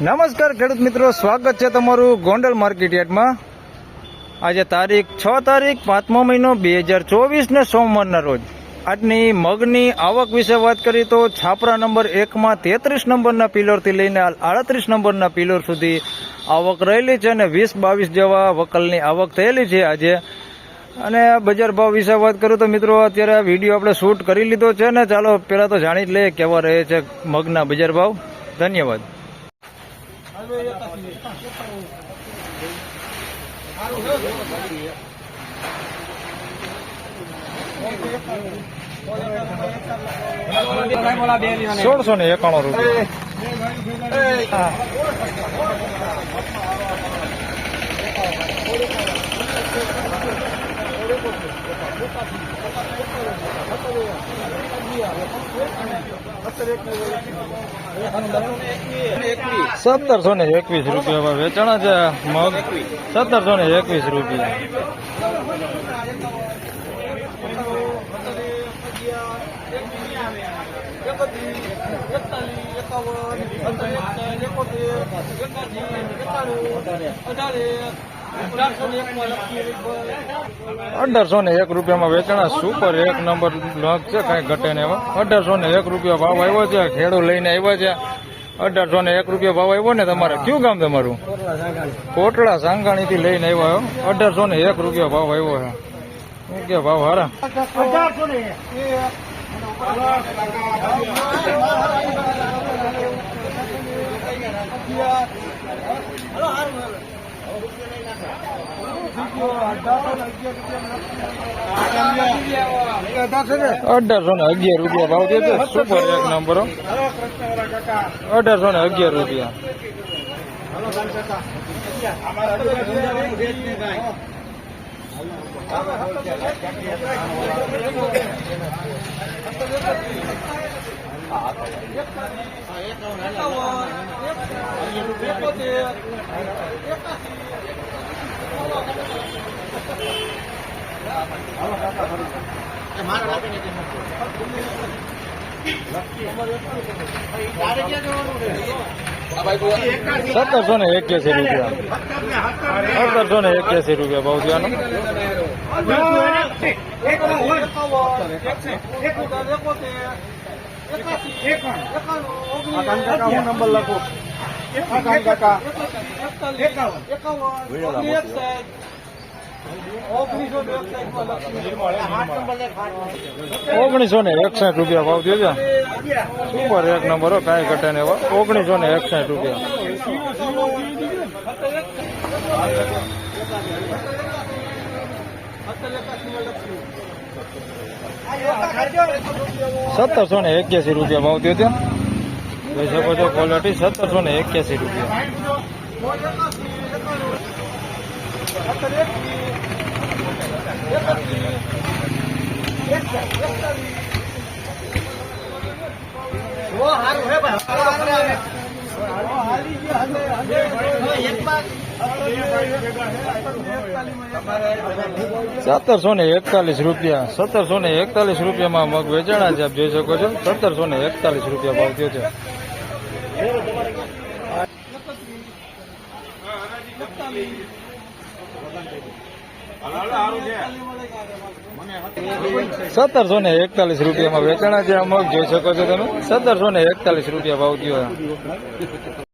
નમસ્કાર ખેડૂત મિત્રો, સ્વાગત છે તમારું ગોંડલ માર્કેટ યાર્ડમાં. આજે તારીખ છ તારીખ પાંચમો મહિનો બે હજાર ચોવીસને સોમવારના રોજ. આજની મગની આવક વિશે વાત કરી તો છાપરા નંબર એકમાં તેત્રીસ નંબરના પિલરથી લઈને આડત્રીસ નંબરના પિલર સુધી આવક રહેલી છે અને વીસ બાવીસ જેવા વકલની આવક થયેલી છે આજે. અને બજાર ભાવ વિશે વાત કરું તો મિત્રો, અત્યારે આ વીડિયો આપણે શૂટ કરી લીધો છે ને ચાલો પહેલાં તો જાણી જ લઈએ કેવા રહે છે મગના બજાર ભાવ. ધન્યવાદ. સોળસો ને એકાણું રૂપિયા. સત્તરસો ને એકવીસ રૂપિયા વેચાણા છે મગ. સત્તરસો ને એકવીસ રૂપિયા. અઢારસો ને એક રૂપિયામાં વેચાણા સુપર એક નંબર લગ છે, કઈ ઘટે ને એવા અઢારસો ને એક રૂપિયા ભાવ આવ્યો છે, ખેડૂ લઈને આવ્યા છે. અઢારસો ને એક રૂપિયા ભાવ આવ્યો ને તમારે. કયું ગામ તમારું? કોટડા સાંગાણી થી લઈને આવ્યો અઢારસો ને એક રૂપિયા ભાવ આવ્યો છે. શું કે ભાવ હારા? અઢારસો ને અગિયાર રૂપિયા ભાવ દેજો સુપર એક નંબર. અઢારસો ને અગિયાર રૂપિયા. સત્તરસો ને એક્યાસી રૂપિયા સત્તરસો ને એક્યાસી રૂપિયા ભાવ થયાનો નંબર લખો. ઓગણીસો ને એકસાઠ રૂપિયા ભાવ થયો છે. સુપર એક નંબર હો કાંઈ ઘટે ને એવા ઓગણીસો ને એકસાઠ રૂપિયા. સત્તરસો ને એક્યાસી રૂપિયા ભાવ થયો ત્યાં. જોઈ શકો છો ક્વોલિટી સત્તરસો ને એક્યાસી રૂપિયા. સત્તરસો ને એકતાલીસ રૂપિયા. સત્તરસો ને એકતાલીસ રૂપિયામાં મગ વેચાણા છે, આપ જોઈ શકો છો. સત્તરસો ને એકતાલીસ રૂપિયા ભાવ થયો છે. સત્તરસો ને એકતાલીસ રૂપિયામાં વેચાણા છે આ મગ, જોઈ શકો છો તમે. સત્તરસો ને એકતાલીસ રૂપિયા ભાવ થયો